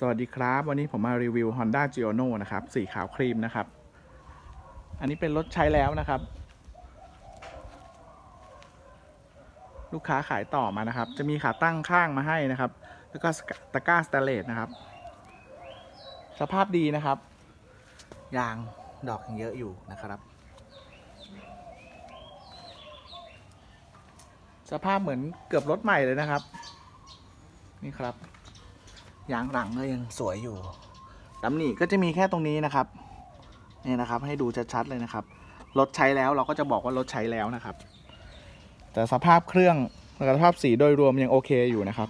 สวัสดีครับ วันนี้ผมมารีวิว Honda g i o n o นะครับ สีขาวครีมนะครับ อันนี้เป็นรถใช้แล้วนะครับ ลูกค้าขายต่อมานะครับ จะมีขาตั้งข้างมาให้นะครับ แล้วก็ตะกร้าสแตเลสนะครับ สภาพดีนะครับ ยางดอกยังเยอะอยู่นะครับ สภาพเหมือนเกือบรถใหม่เลยนะครับ นี่ครับ ยางหลังก็ยังสวยอยู่ตำหนิก็จะมีแค่ตรงนี้นะครับนี่นะครับ ให้ดูชัดๆเลยนะครับรถใช้แล้วเราก็จะบอกว่ารถใช้แล้วนะครับ แต่สภาพเครื่องและสภาพสีโดยรวมยังโอเคอยู่นะครับ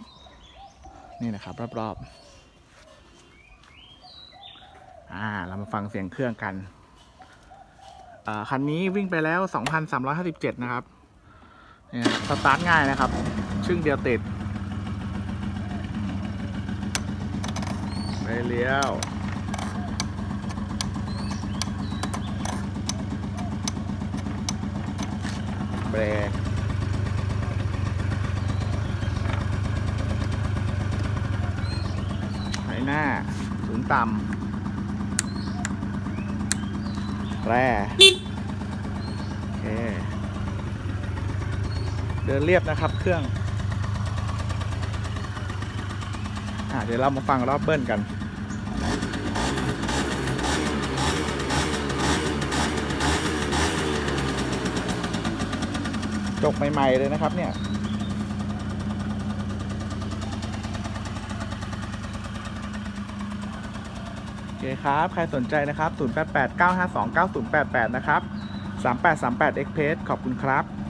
นี่นะครับรอบๆอ่าเรามาฟังเสียงเครื่องกันคันนี้วิ่งไปแล้ว 2,357 นะครับนี่นะครับสตาร์ทง่ายนะครับ ชึ่งเดียวติด ไปเลี้ยวเบรกไฟหน้าศูนย์ต่ำแร่โอเค เดินเรียบนะครับเครื่องอะเดี๋ยวเรามาฟังรอบเบิ้ลกัน จกใหม่ ๆ เลยนะครับเนี่ยโอเคครับ ใครสนใจนะครับ 0889529088 นะครับ 3838 Express ขอบคุณครับ